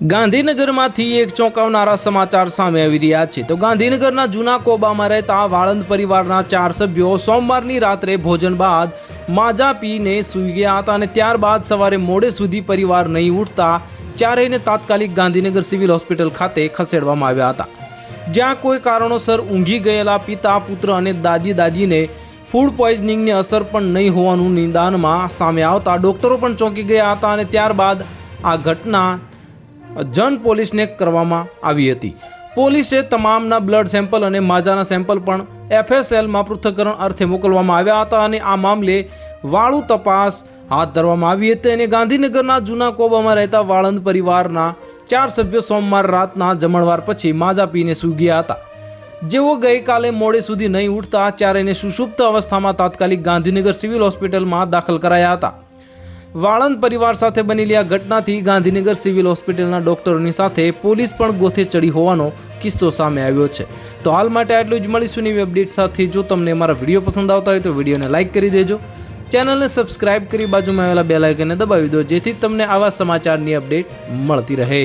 ગાંધીનગરમાંથી એક ચોંકાવનારા સમાચાર સામે આવી રહ્યા છે. તો ગાંધીનગરના જૂના કોબામાં રહેતા વાળંદ પરિવારના ચાર સભ્યો સોમવારની રાત્રે ભોજન બાદ માજા પીને સૂઈ ગયા હતા અને ત્યારબાદ સવારે મોડે સુધી પરિવાર નહીં ઉઠતા ચારેયને તાત્કાલિક ગાંધીનગર સિવિલ હોસ્પિટલ ખાતે ખસેડવામાં આવ્યા હતા. જ્યાં કોઈ કારણોસર ઊંઘી ગયેલા પિતા, પુત્ર અને દાદી દાદીને ફૂડ પોઈઝનિંગની અસર પણ નહીં હોવાનું નિદાનમાં સામે આવતા ડોક્ટરો પણ ચોંકી ગયા હતા અને ત્યારબાદ આ ઘટના જન પોલીસને કરવામાં આવી હતી. પોલીસે તમામના બ્લડ સેમ્પલ અને માજાના સેમ્પલ પણ એફએસએલમાં પૃથ્થકરણ અર્થે મોકલવામાં આવ્યા હતા અને આ મામલે વાળું તપાસ હાથ ધરવામાં આવી હતી અને ગાંધીનગરના જૂના કોબામાં રહેતા વાળંદ પરિવારના ચાર સભ્યો સોમવાર રાતના જમણવાર પછી માજા પીને સૂઈ ગયા હતા. જેઓ ગઈકાલે મોડે સુધી નહીં ઉઠતા, ચારેયને સુષુપ્ત અવસ્થામાં તાત્કાલિક ગાંધીનગર સિવિલ હોસ્પિટલમાં દાખલ કરાયા હતા. વાળંદ પરિવાર સાથે બનેલી આ ઘટનાથી ગાંધીનગર સિવિલ હોસ્પિટલના ડોક્ટરોની સાથે પોલીસ પણ ગોથે ચડી હોવાનો કિસ્સો સામે આવ્યો છે. તો હાલ માટે આટલું જ મળીશું નવી અપડેટ સાથે. જો તમને અમારા વીડિયો પસંદ આવતા હોય તો વિડીયોને લાઇક કરી દેજો. ચેનલને સબસ્ક્રાઇબ કરી બાજુમાં આવેલા બે લાઇકને દબાવી દો જેથી તમને આવા સમાચારની અપડેટ મળતી રહે.